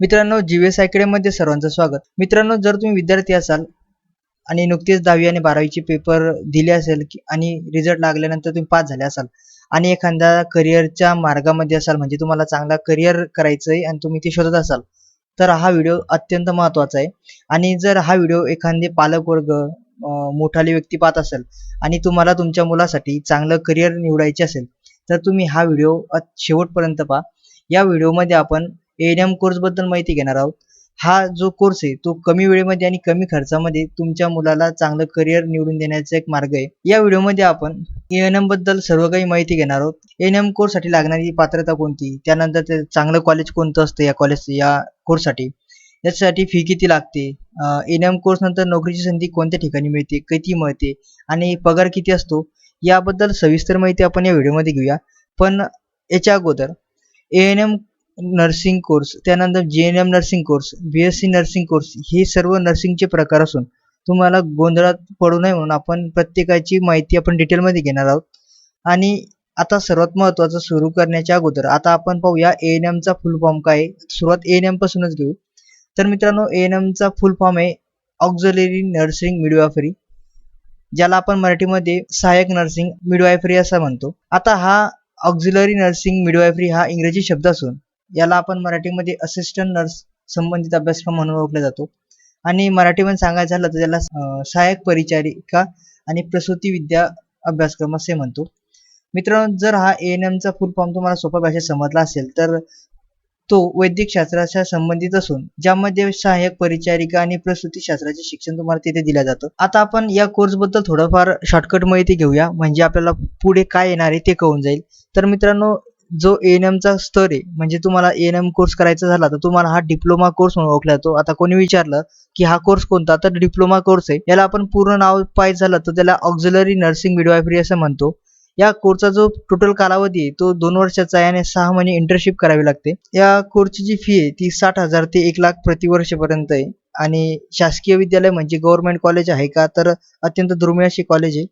मित्रांनो जी एसमध्ये सर्वांचं स्वागत. मित्रांनो जर तुम्ही विद्यार्थी असाल आणि नुकतेच दहावी आणि बारावीचे पेपर दिले असेल की- आणि रिझल्ट लागल्यानंतर तुम्ही पास झाले असाल आणि एखाद्या करिअरच्या मार्गामध्ये असाल म्हणजे तुम्हाला चांगला करिअर करायचं आहे आणि तुम्ही ते शोधत असाल तर हा व्हिडिओ अत्यंत महत्त्वाचा आहे. आणि जर हा व्हिडिओ एखादे पालक वर्ग मोठाले व्यक्ती पाहत असेल आणि तुम्हाला तुमच्या मुलासाठी चांगलं करिअर निवडायचे असेल तर तुम्ही हा व्हिडिओ शेवटपर्यंत पहा. या व्हिडिओमध्ये आपण ए एन एम कोर्सबद्दल माहिती घेणार आहोत. हा जो कोर्स आहे तो कमी वेळेमध्ये आणि कमी खर्चामध्ये तुमच्या मुलाला चांगलं करिअर निवडून देण्याचा एक मार्ग आहे. या व्हिडिओमध्ये आपण ए एन एमबद्दल सर्व काही माहिती घेणार आहोत. ए एन एम कोर्ससाठी लागणारी पात्रता कोणती? त्यानंतर ते चांगलं कॉलेज कोणतं असतं या कॉलेज या कोर्ससाठी याच्यासाठी फी किती लागते? एन एम कोर्स नंतर नोकरीची संधी कोणत्या ठिकाणी मिळते? किती मिळते? आणि पगार किती असतो? याबद्दल सविस्तर माहिती आपण या व्हिडिओमध्ये घेऊया. पण याच्या अगोदर A N M nursing course त्यानंतर G N M nursing course B S C nursing course हे सर्व नर्सिंगचे प्रकार असून तुम्हाला गोंधळात पडू नये म्हणून आपण प्रत्येकाची माहिती आपण डिटेलमध्ये घेणार आहोत. आणि आता सर्वात महत्त्वाचं सुरू करण्याच्या अगोदर आता आपण पाहूया ए एन एमचा फुल फॉर्म काय आहे. सुरुवात ए एन एम पासूनच घेऊ. तर मित्रांनो ए एन एमचा फुल फॉर्म आहे ऑक्झलरी नर्सिंग मिडवायफरी ज्याला आपण मराठीमध्ये सहाय्यक नर्सिंग मिडवायफरी असं म्हणतो. आता हा ऑक्झिलरी नर्सिंग मिडवायफरी हा इंग्रजी शब्द असून याला आपण मराठीमध्ये असिस्टंट नर्स संबंधित अभ्यासक्रम म्हणून ओळखला जातो. आणि मराठीमध्ये सांगायचं झालं तर त्याला सहाय्यक परिचारिका आणि प्रसूती विद्या अभ्यासक्रम असे म्हणतो. मित्रांनो जर हा ए एन एमचा फुल फॉर्म तुम्हाला सोप्या भाषेत समजला असेल तर तो वैद्यक शास्त्राच्या संबंधित असून ज्यामध्ये सहाय्यक परिचारिका आणि प्रसूती शास्त्राचे शिक्षण तुम्हाला तिथे दिलं जातं. आता आपण या कोर्सबद्दल थोडंफार शॉर्टकट माहिती घेऊया. म्हणजे आपल्याला पुढे काय येणार आहे ते कळून जाईल. तर मित्रांनो जो ए एन एमचा स्तर आहे म्हणजे तुम्हाला एनएम एन एम कोर्स करायचा झाला तर तुम्हाला हा डिप्लोमा कोर्स म्हणून ओळखला जातो. आता कोणी विचारलं की हा कोर्स कोणता? तर डिप्लोमा कोर्स आहे. याला आपण पूर्ण नाव पाहिजे झालं तर त्याला ऑक्झिलरी नर्सिंग मिडवायफरी असं म्हणतो. या कोर्सचा जो टोटल कालावधी आहे तो दोन वर्षाचा आहे आणि सहा महिने इंटर्नशिप करावी लागते. या कोर्सची जी फी आहे ती साठ हजार ते एक लाख प्रतिवर्षपर्यंत आहे. आणि शासकीय विद्यालय म्हणजे गव्हर्नमेंट कॉलेज आहे का? तर अत्यंत दुर्मिळ अशी कॉलेज आहे.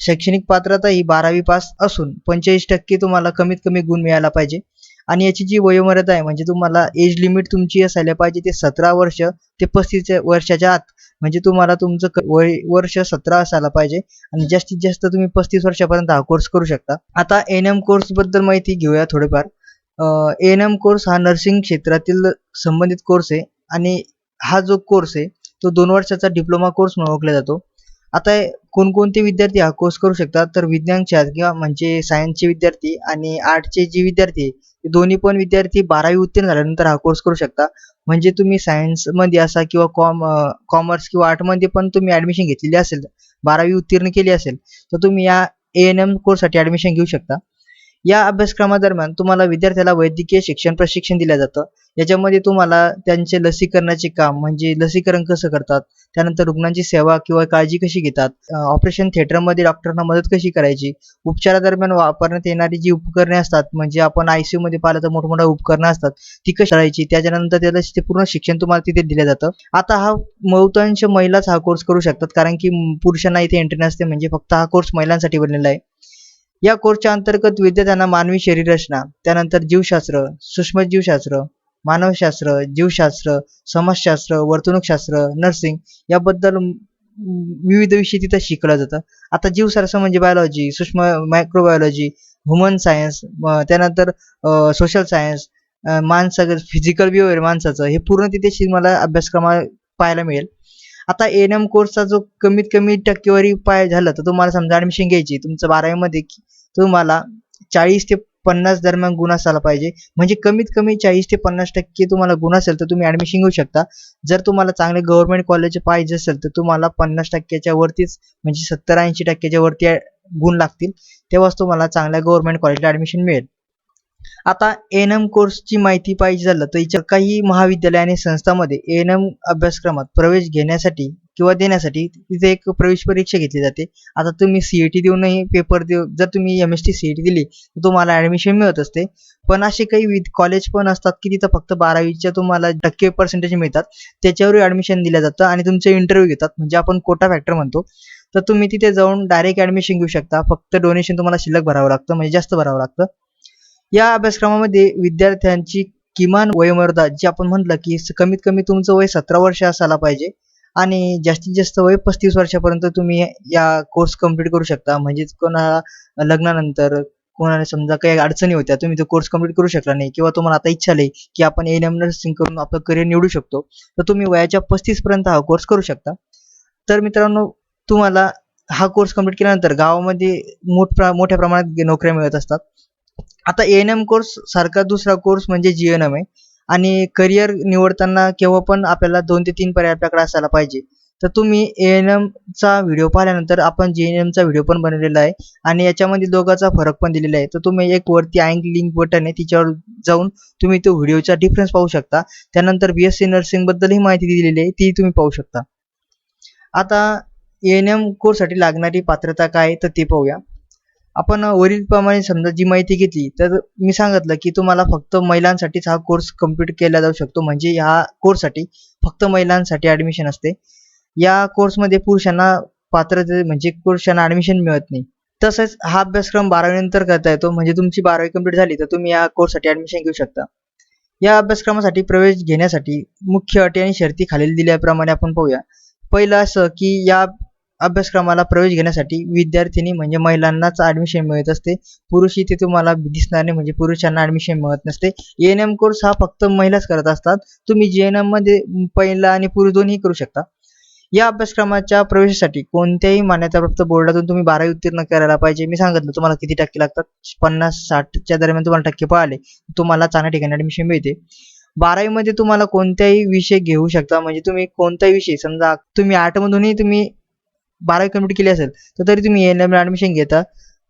शैक्षणिक पात्रता ही बारावी पास असून पंचेचाळीस टक्के तुम्हाला कमीत कमी गुण मिळायला पाहिजे. आणि याची जी वयोमर्यादा आहे म्हणजे तुम्हाला एज लिमिट तुमची असायला पाहिजे ते सतरा वर्ष ते पस्तीस वर्षाच्या आत म्हणजे तुम्हाला तुमचं क- वय वर्ष सतरा असायला पाहिजे. आणि जास्तीत जास्त तुम्ही पस्तीस वर्षापर्यंत हा कोर्स करू शकता. आता एन एम कोर्सबद्दल माहिती घेऊया थोडेफार. एन एम कोर्स हा नर्सिंग क्षेत्रातील संबंधित कोर्स आहे. आणि हा जो कोर्स आहे तो दोन वर्षाचा डिप्लोमा कोर्स म्हणून ओळखला जातो. आता कोणकोणते विद्यार्थी हा कोर्स करू शकतात? तर विज्ञान किंवा म्हणजे सायन्सचे विद्यार्थी आणि आर्टचे जे विद्यार्थी आहे ते दोन्ही पण विद्यार्थी बारावी उत्तीर्ण झाल्यानंतर हा कोर्स करू शकता. म्हणजे तुम्ही सायन्समध्ये असा किंवा कॉम कॉमर्स किंवा आर्टमध्ये पण तुम्ही ॲडमिशन घेतलेली असेल बारावी उत्तीर्ण केली असेल तर तुम्ही या ए एन एम कोर्ससाठी ॲडमिशन घेऊ शकता. या अभ्यासक्रमादरम्यान तुम्हाला विद्यार्थ्याला वैद्यकीय शिक्षण प्रशिक्षण दिलं जातं. याच्यामध्ये तुम्हाला त्यांचे लसीकरणाचे काम म्हणजे लसीकरण कसं करतात त्यानंतर रुग्णांची सेवा किंवा काळजी कशी घेतात ऑपरेशन थिएटरमध्ये डॉक्टरना मदत कशी करायची उपचारादरम्यान वापरण्यात येणारी जी उपकरणे असतात म्हणजे आपण आय सी मध्ये पाहिलं तर मोठमोठ्या उपकरणं असतात ती कशी करायची त्याच्यानंतर त्याला ते पूर्ण शिक्षण तुम्हाला तिथे दिलं जातं. आता हा बहुतांश महिलाच हा कोर्स करू शकतात कारण की पुरुषांना इथे एंट्री नसते म्हणजे फक्त हा कोर्स महिलांसाठी बनलेला आहे. या कोर्सच्या अंतर्गत विद्यार्थ्यांना मानवी शरीर रचना त्यानंतर जीवशास्त्र सूक्ष्मजीवशास्त्र मानवशास्त्र जीवशास्त्र समाजशास्त्र वर्तणूकशास्त्र नर्सिंग याबद्दल विविध विषय तिथं शिकवलं जातं. आता जीवशास्त्र म्हणजे बायोलॉजी सूक्ष्म मायक्रोबायोलॉजी ह्युमन सायन्स त्यानंतर सोशल सायन्स माणसाचं फिजिकल बिहेवियर माणसाचं हे पूर्ण तिथे मला अभ्यासक्रमा पाहायला मिळेल. आता एन एम कोर्सचा जो कमीत कमी टक्केवारी उपाय झालं तर तुम्हाला समजा ॲडमिशन घ्यायची तुमचं बारावीमध्ये की- तुम्हाला चाळीस ते पन्नास दरम्यान गुण असायला पाहिजे. म्हणजे कमीत कमी चाळीस ते पन्नास टक्के तुम्हाला गुण असेल तर तुम्ही ॲडमिशन घेऊ शकता. जर तुम्हाला चांगले गव्हर्नमेंट कॉलेज पाहिजे असेल तर तुम्हाला पन्नास टक्क्याच्या वरतीच म्हणजे सत्तर ऐंशी टक्क्याच्या वरती गुण लागतील. तेव्हाच तुम्हाला चांगल्या गव्हर्नमेंट कॉलेजला ॲडमिशन मिळेल. आता एन एम कोर्सची माहिती पाहिजे झालं तर इतर काही महाविद्यालय आणि संस्थांमध्ये एन एम अभ्यासक्रमात प्रवेश घेण्यासाठी किंवा देण्यासाठी तिथे एक प्रवेश परीक्षा घेतली जाते. आता तुम्ही सी ई टी देऊनही पेपर देऊ जर तुम्ही M S T C E T दिली तर तुम्हाला ॲडमिशन मिळत असते. पण असे काही विद कॉलेज पण असतात की तिथं फक्त बारावीच्या तुम्हाला टक्के पर्सेंटेज मिळतात. त्याच्यावरही ॲडमिशन दिलं जातं आणि तुमचे इंटरव्ह्यू घेतात. म्हणजे आपण कोटा फॅक्टर म्हणतो. तर तुम्ही तिथे जाऊन डायरेक्ट ॲडमिशन घेऊ शकता. फक्त डोनेशन तुम्हाला शिल्लक भरावं लागतं म्हणजे जास्त भरावं लागतं. या अभ्यासक्रमामध्ये विद्यार्थ्यांची किमान वयोमर्यादा जी आपण म्हटलं की कमीत कमी तुमचं वय सतरा वर्ष असायला पाहिजे आणि जास्तीत जास्त वय पस्तीस वर्षापर्यंत तुम्ही या कोर्स कंप्लीट करू शकता. म्हणजेच कोणाला लग्नानंतर कोणाला समजा काही अडचणी होत्या तुम्ही तो कोर्स कंप्लीट करू शकला नाही किंवा तुम्हाला आता इच्छा आली की आपण एन एम नर्सिंग करून आपलं करिअर निवडू शकतो तर तुम्ही वयाच्या पस्तीस पर्यंत हा कोर्स करू शकता. तर मित्रांनो तुम्हाला हा कोर्स कंप्लीट केल्यानंतर गावामध्ये मोठ प्र- मोठ्या प्रमाणात नोकऱ्या मिळत असतात. आता ए एन एम कोर्स सारखा दुसरा कोर्स म्हणजे जी एन एम आहे. आणि करिअर निवडताना केव्हा पण आपल्याला दोन ते तीन पर्याय आपल्याकडे असायला पाहिजे. तर तुम्ही ए एन एमचा व्हिडिओ पाहिल्यानंतर आपण जी एन एमचा व्हिडिओ पण बनवलेला आहे. आणि याच्यामध्ये दोघांचा फरक पण दिलेला आहे. तर तुम्ही एक वरती अँक लिंक बटन आहे. तिच्यावर जाऊन तुम्ही तो व्हिडिओचा डिफरन्स पाहू शकता. त्यानंतर बी एस सी नर्सिंगबद्दलही माहिती दिलेली आहे. ती तुम्ही पाहू शकता. आता ए एन एम कोर्ससाठी लागणारी पात्रता काय आहे तर ते पाहूया. आपण वरीलप्रमाणे समजा जी माहिती घेतली तर मी सांगितलं की तुम्हाला फक्त महिलांसाठीच हा कोर्स कंप्लीट केला जाऊ शकतो. म्हणजे ह्या कोर्ससाठी फक्त महिलांसाठी ॲडमिशन असते. या कोर्समध्ये पुरुषांना पात्रते म्हणजे पुरुषांना ॲडमिशन मिळत नाही. तसंच हा अभ्यासक्रम बारावीनंतर करता येतो. म्हणजे तुमची बारावी कंप्लीट झाली तर तुम्ही या कोर्ससाठी ॲडमिशन घेऊ शकता. या अभ्यासक्रमासाठी प्रवेश घेण्यासाठी मुख्य अटी आणि शर्ती खालील दिल्याप्रमाणे आपण पाहूया. पहिलं असं की या अभ्यासक्रमाला प्रवेश घेण्यासाठी विद्यार्थिनी म्हणजे महिलांनाच ॲडमिशन मिळत असते. पुरुष इथे तुम्हाला दिसणार नाही म्हणजे पुरुषांना ॲडमिशन मिळत नसते. ए एन एम कोर्स हा फक्त महिलाच करत असतात. तुम्ही जे एन एममध्ये पहिला आणि पुरुष दोन्ही करू शकता. या अभ्यासक्रमाच्या प्रवेशासाठी कोणत्याही मान्यताप्राप्त बोर्डातून तुम्ही बारावी उत्तीर्ण करायला पाहिजे. मी सांगितलं तुम्हाला किती टक्के लागतात? पन्नास साठच्या दरम्यान तुम्हाला टक्के पळाले. तुम्हाला चांगल्या ठिकाणी ॲडमिशन मिळते. बारावीमध्ये तुम्हाला कोणत्याही विषय घेऊ शकता. म्हणजे तुम्ही कोणताही विषय समजा तुम्ही आर्टमधूनही तुम्ही बारावी कंप्लीट केली असेल तर तरी तुम्ही एन एम ॲडमिशन घेता.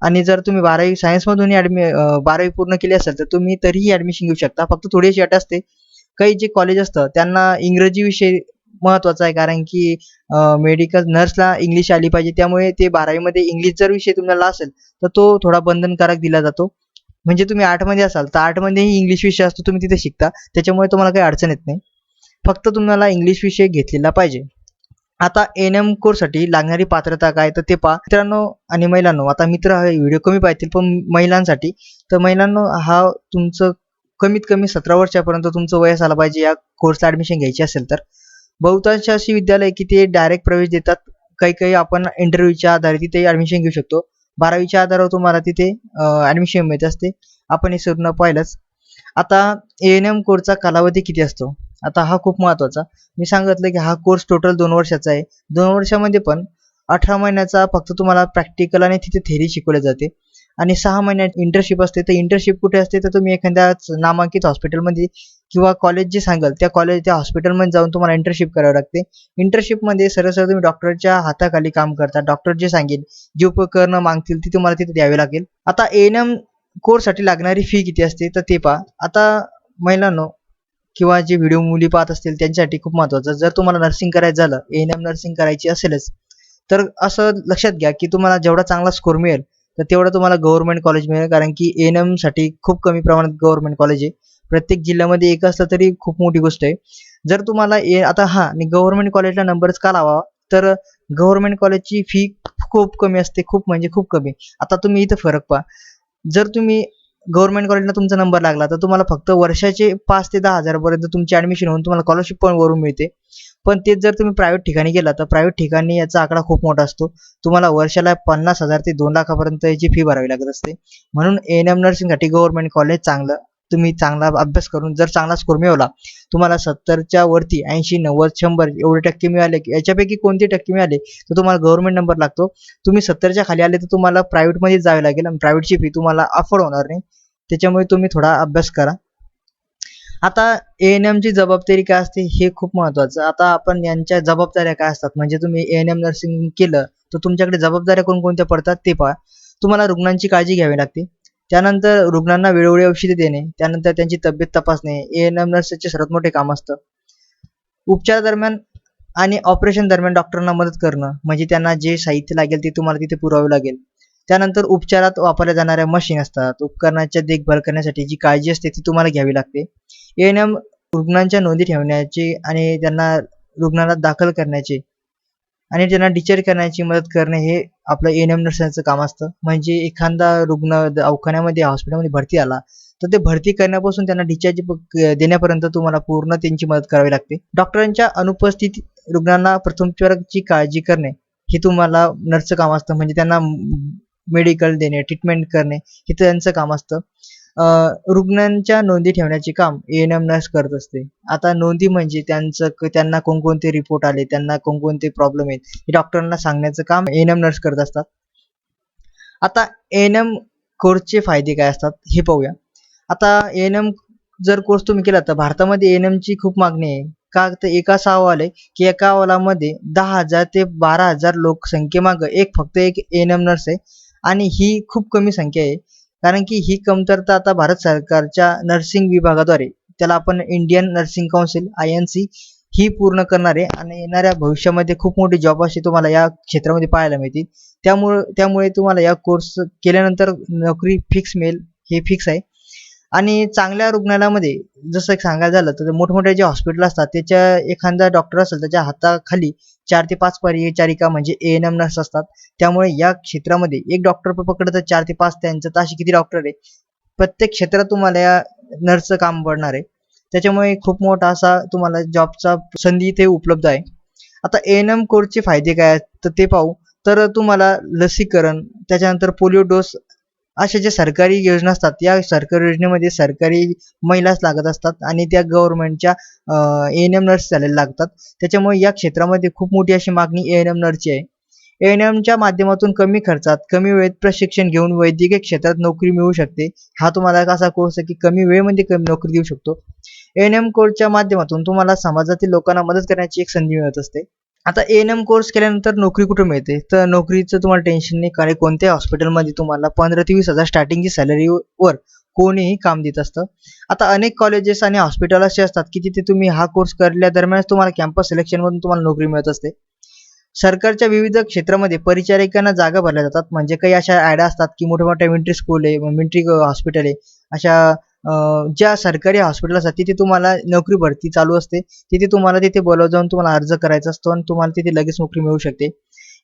आणि जर तुम्ही बारावी सायन्समधूनही ॲडमि बारावी पूर्ण केली असेल तर तुम्ही तरीही ॲडमिशन घेऊ शकता. फक्त थोडीशी अट असते. काही जे कॉलेज असतं त्यांना इंग्रजी विषय महत्त्वाचा आहे. कारण की मेडिकल नर्सला इंग्लिश आली पाहिजे. त्यामुळे ते बारावीमध्ये इंग्लिश जर विषय तुम्हाला असेल तर तो थोडा बंधनकारक दिला जातो. म्हणजे तुम्ही आठमध्ये असाल तर आठमध्येही इंग्लिश विषय असतो तुम्ही तिथे शिकता. त्याच्यामुळे तुम्हाला काही अडचण येत नाही. फक्त तुम्हाला इंग्लिश विषय घेतलेला पाहिजे. आता एन एम कोर्ससाठी लागणारी पात्रता काय? तर ते पहा. मित्रांनो आणि महिलांनो आता मित्र हा व्हिडिओ कमी पाहतील पण महिलांसाठी तर महिलांनो हा तुमचं कमीत कमी सतरा वर्षापर्यंत तुमचं वयस आलं पाहिजे. या कोर्सला ॲडमिशन घ्यायची असेल तर. बहुतांश अशी विद्यालय की ते डायरेक्ट प्रवेश देतात. काही काही आपण इंटरव्ह्यूच्या आधारे तिथे ॲडमिशन घेऊ शकतो. बारावीच्या आधारावर तुम्हाला तिथे ॲडमिशन मिळत असते. आपण हे सर पाहिलंच. आता ए एन एम कोर्सचा कालावधी किती असतो? आता हा खूप महत्त्वाचा मी सांगितलं की हा कोर्स टोटल दोन वर्षाचा आहे. दोन वर्षामध्ये पण अठरा महिन्याचा फक्त तुम्हाला प्रॅक्टिकल आणि तिथे थेरी शिकवली जाते. आणि सहा महिन्यात इंटर्नशिप असते तर इंटर्नशिप कुठे असते तर तुम्ही एखाद्या नामांकित हॉस्पिटलमध्ये किंवा कॉलेज जे सांगाल त्या कॉलेज त्या हॉस्पिटलमध्ये जाऊन तुम्हाला इंटर्नशिप करावं लागते. इंटर्नशिपमध्ये सरळ सरळ तुम्ही डॉक्टरच्या हाताखाली काम करता. डॉक्टर जे सांगेल जे उपकरणं मागतील ती तुम्हाला तिथे द्यावी लागेल. आता एन एम कोर्ससाठी लागणारी फी किती असते तर ते पहा. आता महिलांनो किंवा जे व्हिडिओ मुली पाहत असतील त्यांच्यासाठी खूप महत्त्वाचं जर तुम्हाला नर्सिंग करायचं झालं एन एम नर्सिंग करायची असेलच तर असं लक्षात घ्या की तुम्हाला जेवढा चांगला स्कोर मिळेल तर तेवढं तुम्हाला गव्हर्नमेंट कॉलेज मिळेल. कारण की एन एमसाठी खूप कमी प्रमाणात गव्हर्नमेंट कॉलेज आहे. प्रत्येक जिल्ह्यामध्ये एक असलं तरी खूप मोठी गोष्ट आहे. जर तुम्हाला ए आता हा आणि गव्हर्नमेंट कॉलेजला नंबरच का लावा तर गव्हर्नमेंट कॉलेजची फी खूप कमी असते. खूप म्हणजे खूप कमी. आता तुम्ही इथं फरक पहा. जर तुम्ही गव्हर्नमेंट कॉलेजला तुमचा नंबर लागला तर तुम्हाला फक्त वर्षाचे पाच ते दहा हजारपर्यंत तुमची ॲडमिशन होऊन तुम्हाला स्कॉलरशिप पण वरून मिळते. पण तेच जर तुम्ही प्रायव्हेट ठिकाणी गेला तर प्रायव्हेट ठिकाणी याचा आकडा खूप मोठा असतो. तुम्हाला वर्षाला पन्नास हजार ते दोन लाखापर्यंत याची फी भरावी लागत असते. म्हणून एन एम नर्सिंगसाठी गव्हर्नमेंट कॉलेज चांगलं तुम्ही चांगला अभ्यास करून जर चांगला स्कोर मिळवला तुम्हाला सत्तरच्या वरती ऐंशी नव्वद शंभर एवढे टक्के मिळाले की याच्यापैकी कोणते टक्के मिळाले तर तुम्हाला गव्हर्नमेंट नंबर लागतो. तुम्ही सत्तरच्या खाली आले तर तुम्हाला प्रायव्हेटमध्ये जावे लागेल आणि प्रायव्हेटची फी तुम्हाला अफोर्ड होणार नाही. त्याच्यामुळे तुम्ही थोडा अभ्यास करा. आता ए एन एमची जबाबदारी काय असते हे खूप महत्त्वाचं आता आपण यांच्या जबाबदाऱ्या काय असतात? म्हणजे तुम्ही ए एन एम नर्सिंग केलं तर तुमच्याकडे जबाबदाऱ्या कोणकोणत्या पडतात ते पहा. तुम्हाला रुग्णांची काळजी घ्यावी लागते. त्यानंतर रुग्णांना वेळोवेळी औषधे देणे त्यानंतर त्यांची तब्येत तपासणे ए एन एम नर्सचे सर्वात मोठे काम असतं. उपचार दरम्यान आणि ऑपरेशन दरम्यान डॉक्टरांना मदत करणं म्हणजे त्यांना जे साहित्य लागेल ते तुम्हाला तिथे पुरवावे लागेल. त्यानंतर उपचारात वापरल्या जाणाऱ्या मशीन असतात. उपकरणाच्या देखभाल करण्यासाठी जी काळजी असते ती तुम्हाला घ्यावी लागते. एन एम रुग्णांच्या नोंदी ठेवण्याची आणि त्यांना रुग्णाला दाखल करण्याची आणि त्यांना डिचार्ज करण्याची मदत करणे हे आपलं एन एम नर्सांचं काम असतं. म्हणजे एखादा रुग्ण दवाखान्यामध्ये हॉस्पिटलमध्ये भरती आला तर ते भरती करण्यापासून त्यांना डिचार्ज देण्यापर्यंत तुम्हाला पूर्ण त्यांची मदत करावी लागते. डॉक्टरांच्या अनुपस्थित रुग्णांना प्रथमोपचाराची काळजी करणे हे तुम्हाला नर्सचं काम असतं. म्हणजे त्यांना मेडिकल देणे ट्रीटमेंट करणे हे त्यांचं काम असतं. रुग्णांच्या नोंदी ठेवण्याचे काम ए एन एम नर्स करत असते. आता नोंदी म्हणजे त्यांचं त्यांना कोणकोणते रिपोर्ट आले त्यांना कोणकोणते प्रॉब्लेम आहेत हे डॉक्टरांना सांगण्याचं काम ए एन एम नर्स करत असतात. आता ए एन एम कोर्सचे फायदे काय असतात हे पाहूया. आता ए एन एम जर कोर्स तुम्ही केला तर भारतामध्ये एन एमची खूप मागणी आहे. का तर एका अहवाल आहे की एका अहवालामध्ये दहा हजार ते बारा हजार लोकसंख्येमागं एक फक्त एक एन एम नर्स आहे. आणि ही खूप कमी संख्या आहे. कारण की ही कमतरता आता भारत सरकारच्या नर्सिंग विभागाद्वारे त्याला आपण Indian Nursing Council I N C ही पूर्ण करणार आहे आणि येणाऱ्या भविष्यामध्ये खूप मोठी जॉब अशी तुम्हाला या क्षेत्रामध्ये पाहायला मिळतील. त्यामुळे त्यामुळे तुम्हाला या कोर्स केल्यानंतर नोकरी फिक्स मिळेल हे फिक्स आहे. आणि चांगल्या रुग्णालयामध्ये जसं एक सांगायला झालं तर मोठमोठे जे हॉस्पिटल असतात त्याच्या एखादा डॉक्टर असेल त्याच्या हाताखाली चार ते पाच परिचारिका म्हणजे ए एन एम नर्स असतात. त्यामुळे या क्षेत्रामध्ये एक डॉक्टर पकडलं तर चार ते पाच त्यांचं तर असे किती डॉक्टर आहे प्रत्येक क्षेत्रात तुम्हाला या नर्सचं काम पडणार आहे. त्याच्यामुळे खूप मोठा असा तुम्हाला जॉबचा संधी इथे उपलब्ध आहे. आता ए एन एम कोर्सचे फायदे काय आहेत? तर ते पाहू. तर तुम्हाला लसीकरण त्याच्यानंतर पोलिओ डोस अशा ज्या सरकारी योजना असतात या सरकारी योजनेमध्ये सरकारी महिलाच लागत असतात आणि त्या गव्हर्नमेंटच्या ए एन एम नर्स झालेल्या लागतात. त्याच्यामुळे या क्षेत्रामध्ये खूप मोठी अशी मागणी ए एन एम नर्सची आहे. ए एन एमच्या माध्यमातून कमी खर्चात कमी वेळेत प्रशिक्षण घेऊन वैद्यकीय क्षेत्रात नोकरी मिळू शकते. हा तुम्हाला एक असा कोर्स आहे की कमी वेळेमध्ये कमी नोकरी देऊ शकतो. ए एन एम कोर्सच्या माध्यमातून तुम्हाला समाजातील लोकांना मदत करण्याची एक संधी मिळत असते. आता ए एन एम कोर्स केल्यानंतर नोकरी कुठे मिळते? तर नोकरीचं तुम्हाला टेन्शन नाही कारण कोणत्याही हॉस्पिटलमध्ये तुम्हाला पंधरा ते वीस हजार स्टार्टिंगची सॅलरीवर कोणीही काम देत असतं. आता अनेक कॉलेजेस आणि हॉस्पिटल असे असतात की तिथे तुम्ही हा कोर्स करल्या दरम्यान तुम्हाला कॅम्पस सिलेक्शनमधून तुम्हाला नोकरी मिळत असते. सरकारच्या विविध क्षेत्रामध्ये परिचारिकांना जागा भरल्या जातात. म्हणजे काही अशा ॲड असतात की मोठ्या मोठ्या मिलिटरी स्कूल आहे मिलिटरी हॉस्पिटल आहे अशा ज्या सरकारी हॉस्पिटल असतात तिथे तुम्हाला नोकरी भरती चालू असते. तिथे तुम्हाला तिथे बोलावं जाऊन तुम्हाला अर्ज करायचा असतो आणि तुम्हाला तिथे लगेच नोकरी मिळू शकते.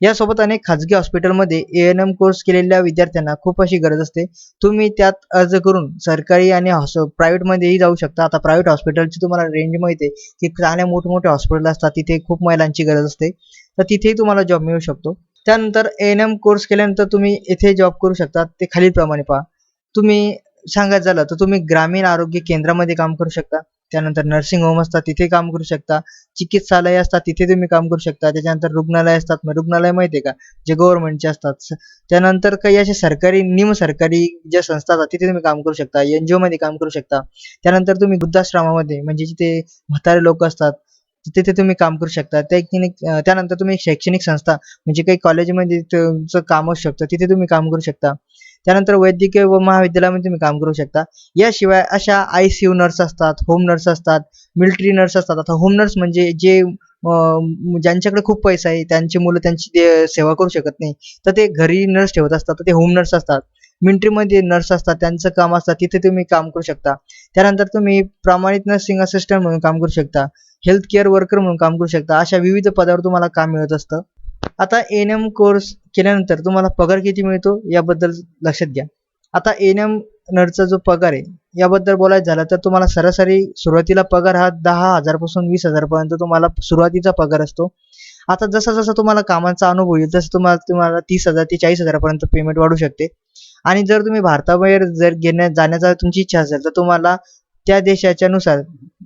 यासोबत अनेक खाजगी हॉस्पिटलमध्ये ए एन एम कोर्स केलेल्या विद्यार्थ्यांना खूप अशी गरज असते. तुम्ही त्यात अर्ज करून सरकारी आणि प्रायव्हेटमध्येही जाऊ शकता. आता प्रायव्हेट हॉस्पिटलची तुम्हाला रेंज माहिती आहे की चांगल्या मोठमोठे हॉस्पिटल असतात तिथे खूप महिलांची गरज असते. तर तिथेही तुम्हाला जॉब मिळू शकतो. त्यानंतर ए एन एम कोर्स केल्यानंतर तुम्ही येथे जॉब करू शकता. ते खालीलप्रमाणे पहा. तुम्ही सांगायचं झालं तर तुम्ही ग्रामीण आरोग्य केंद्रामध्ये काम करू शकता. त्यानंतर नर्सिंग होम असतात तिथे काम करू शकता. चिकित्सालय असतात तिथे तुम्ही काम करू शकता. त्याच्यानंतर रुग्णालय असतात. मग रुग्णालय माहिती आहे का? जे गव्हर्नमेंटचे असतात. स- त्यानंतर काही असे सरकारी निम सरकारी ज्या संस्था असतात तिथे तुम्ही काम करू शकता. एन जी मध्ये काम करू शकता. त्यानंतर तुम्ही वृद्धाश्रमामध्ये म्हणजे जिथे म्हातारे लोक असतात तिथे तुम्ही काम करू शकता. त्यानंतर तुम्ही शैक्षणिक संस्था म्हणजे काही कॉलेजमध्ये तुमचं काम असू शकतं तिथे तुम्ही काम करू शकता. त्यानंतर वैद्यकीय व महाविद्यालयामध्ये तुम्ही काम करू शकता. याशिवाय अशा आय सी यू नर्स असतात होम नर्स असतात मिलिटरी नर्स असतात. आता होम नर्स म्हणजे जे ज्यांच्याकडे खूप पैसा आहे त्यांची मुलं त्यांची ते सेवा करू शकत नाही. तर ते घरी नर्स ठेवत असतात तर ते होम नर्स असतात. मिलिटरीमध्ये नर्स असतात त्यांचं काम असतात तिथे तुम्ही काम करू शकता. त्यानंतर तुम्ही प्रामाणिक नर्सिंग असिस्टंट म्हणून काम करू शकता. हेल्थ केअर वर्कर म्हणून काम करू शकता. अशा विविध पदावर तुम्हाला काम मिळत असतं. आता एन एम कोर्स केल्यानंतर तुम्हाला पगार किती मिळतो याबद्दल लक्षात घ्या. आता एन एम नर्सचा जो पगार आहे याबद्दल बोलायचं झालं तर तुम्हाला सरासरी सुरुवातीला पगार हा दहा हजारपासून वीस हजारपर्यंत तुम्हाला सुरुवातीचा पगार असतो. आता जसा जसा तुम्हाला कामाचा अनुभव येईल तसं तुम्हाला तुम्हाला तीस हजार ते चाळीस हजारापर्यंत पेमेंट वाढू शकते. आणि जर तुम्ही भारताबाहेर जर घेण्या जाण्याचा तुमची इच्छा असेल तर तुम्हाला त्या देशाच्या नुसार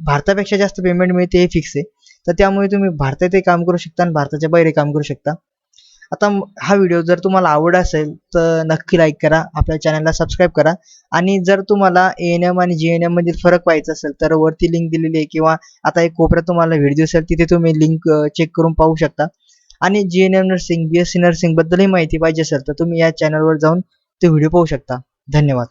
भारतापेक्षा जास्त पेमेंट मिळते हे फिक्स आहे. तर त्यामुळे तुम्ही भारतातही काम करू शकता आणि भारताच्या बाहेरही काम करू शकता. आता हा व्हिडिओ जर तुम्हाला आवड असेल तर नक्की लाईक करा आपल्या चॅनलला सबस्क्राईब करा. आणि जर तुम्हाला ए एन एम आणि जी एन एम मधील फरक पाहायचा असेल तर वरती लिंक दिलेली आहे किंवा आता एक कोपऱ्यात तुम्हाला व्हिडिओ दिसेल तिथे तुम्ही लिंक चेक करून पाहू शकता. आणि G N M nursing B S C nursing बद्दलही माहिती पाहिजे असेल तर तुम्ही या चॅनलवर जाऊन ते व्हिडिओ पाहू शकता. धन्यवाद.